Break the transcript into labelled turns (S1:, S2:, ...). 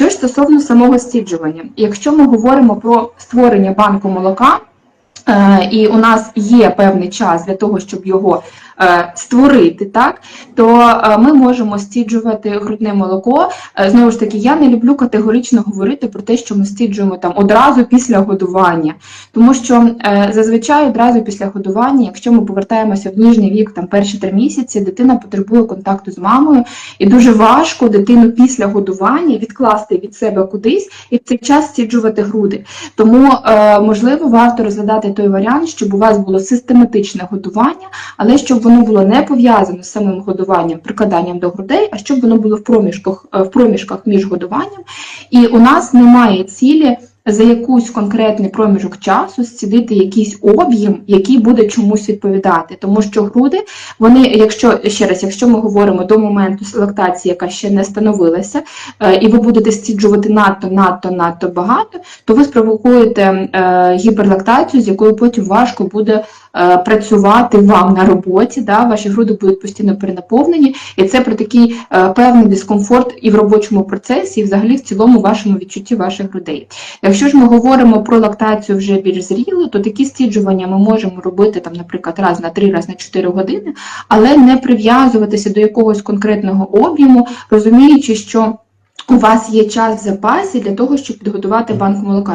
S1: Що ж стосовно самого стіджування, якщо ми говоримо про створення банку молока, і у нас є певний час для того, щоб його е, створити, так то е, ми можемо стіджувати грудне молоко. Е, Знову ж таки, я не люблю категорично говорити про те, що ми стіджуємо там одразу після годування, тому що е, зазвичай одразу після годування, якщо ми повертаємося в ніжний вік, там перші три місяці, дитина потребує контакту з мамою, і дуже важко дитину після годування відкласти від себе кудись і в цей час стіджувати груди. Тому, е, можливо, варто розглядати той варіант, щоб у вас було систематичне годування, але щоб воно було не пов'язано з самим годуванням, прикладанням до грудей, а щоб воно було в проміжках, е, в проміжках між годуванням. І у нас немає цілі за якийсь конкретний проміжок часу зцідити якийсь об'єм, який буде чомусь відповідати. Тому що груди, вони, якщо ще раз, якщо ми говоримо до моменту лактації, яка ще не становилася, е, і ви будете стіджувати надто, надто, надто багато, то ви спровокуєте е, гіперлактацію, з якою потім важко буде працювати вам на роботі. Да? Ваші груди будуть постійно перенаповнені, і це про такий е, певний дискомфорт і в робочому процесі, і взагалі в цілому вашому відчутті ваших грудей. Якщо ж ми говоримо про лактацію вже більш зрілу, то такі стіджування ми можемо робити, там, наприклад, раз на 3, раз на 4 години, але не прив'язуватися до якогось конкретного об'єму, розуміючи, що у вас є час в запасі для того, щоб підготувати банк молока.